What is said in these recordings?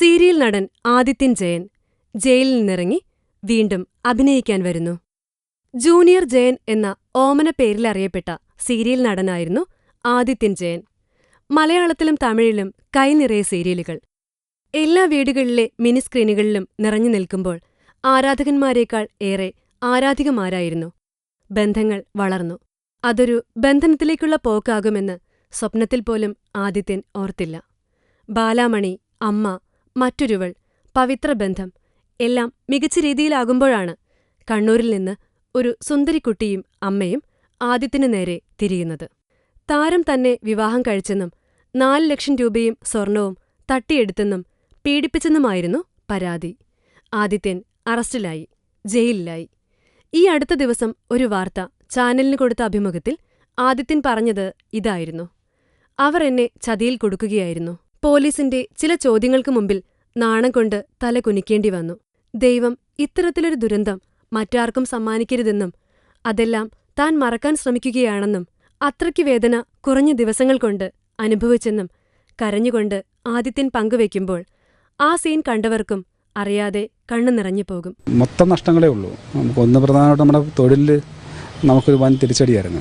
Serial നടൻ ആദിത്യൻ ജയൻ ജയിലിൽ നിന്നിറങ്ങി വീണ്ടും അഭിനയിക്കാൻ വരുന്നു. ജൂനിയർ ജയൻ എന്ന ഓമന പേരിലറിയപ്പെട്ട സീരിയൽ നടനായിരുന്നു ആദിത്യൻ ജയൻ. മലയാളത്തിലും തമിഴിലും കൈനിറയെ സീരിയലുകൾ. എല്ലാ വീടുകളിലെ മിനി സ്ക്രീനുകളിലും നിറഞ്ഞു നിൽക്കുമ്പോൾ ആരാധകന്മാരേക്കാൾ ഏറെ ആരാധികമാരായിരുന്നു. ബന്ധങ്ങൾ വളർന്നു. അതൊരു ബന്ധനത്തിലേക്കുള്ള പോക്കാകുമെന്ന് സ്വപ്നത്തിൽ പോലും ആദിത്യൻ ഓർത്തില്ല. ബാലാമണി അമ്മ മറ്റൊരുവൾ പവിത്രബന്ധം എല്ലാം മികച്ച രീതിയിലാകുമ്പോഴാണ്. കണ്ണൂരിൽ നിന്ന് ഒരു സുന്ദരിക്കുട്ടിയും അമ്മയും ആദ്യത്തിനു നേരെ തിരിയുന്നത്. താരം തന്നെ വിവാഹം കഴിച്ചെന്നും നാല് ലക്ഷം രൂപയും സ്വർണവും തട്ടിയെടുത്തെന്നും പീഡിപ്പിച്ചെന്നുമായിരുന്നു പരാതി. ആദിത്യൻ അറസ്റ്റിലായി ജയിലിലായി. ഈ അടുത്ത ദിവസം ഒരു വാർത്ത ചാനലിന് കൊടുത്ത അഭിമുഖത്തിൽ ആദിത്യൻ പറഞ്ഞത് ഇതായിരുന്നു. അവർ എന്നെ ചതിയിൽ കൊടുക്കുകയായിരുന്നു. പോലീസിന്റെ ചില ചോദ്യങ്ങൾക്ക് മുമ്പിൽ നാണം കൊണ്ട് തല കുനിക്കേണ്ടി വന്നു. ദൈവം ഇത്തരത്തിലൊരു ദുരന്തം മറ്റാർക്കും സമ്മാനിക്കരുതെന്നും അതെല്ലാം താൻ മറക്കാൻ ശ്രമിക്കുകയാണെന്നും അത്രയ്ക്ക് വേദന കുറഞ്ഞ ദിവസങ്ങൾ കൊണ്ട് അനുഭവിച്ചെന്നും കരഞ്ഞുകൊണ്ട് ആദിത്യൻ പങ്കുവെക്കുമ്പോൾ ആ സീൻ കണ്ടവർക്കും അറിയാതെ കണ്ണു നിറഞ്ഞു പോകും. മൊത്തം നഷ്ടങ്ങളേ ഉള്ളൂ. നമുക്ക് ഒന്ന് പ്രധാനമായിട്ട് നമ്മുടെ തൊഴിലിൽ നമുക്കൊരു വൻ തിരിച്ചടിയായിരുന്നു.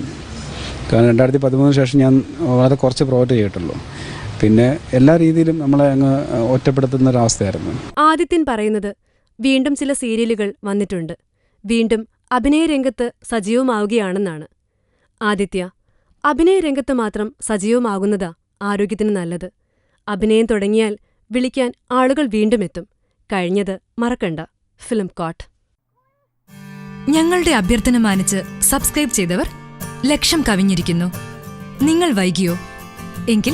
കാരണം രണ്ടായിരത്തി പതിമൂന്നിന് ശേഷം ഞാൻ വളരെ കുറച്ച് പ്രോജക്റ്റ് ചെയ്തിട്ടുള്ളൂ. പിന്നെ എല്ലാ രീതിയിലും നമ്മളെ അങ്ങ് ഒറ്റപ്പെടുത്തുന്ന ഒരവസ്ഥയായിരുന്നു ആദിത്യൻ പറയുന്നത് വീണ്ടും ചില സീരിയലുകൾ വന്നിട്ടുണ്ട്. വീണ്ടും അഭിനയരംഗത്ത് സജീവമാവുകയാണെന്നാണ്. ആദിത്യ അഭിനയരംഗത്ത് മാത്രം സജീവമാകുന്നതാ ആരോഗ്യത്തിന് നല്ലത്. അഭിനയം തുടങ്ങിയാൽ വിളിക്കാൻ ആളുകൾ വീണ്ടും എത്തും. കഴിഞ്ഞത് മറക്കണ്ട. Film court. ഞങ്ങളുടെ അഭ്യർത്ഥന മാനിച്ച് സബ്സ്ക്രൈബ് ചെയ്തവർ ലക്ഷം കവിഞ്ഞിരിക്കുന്നു. നിങ്ങൾ വൈകിയോ? എങ്കിൽ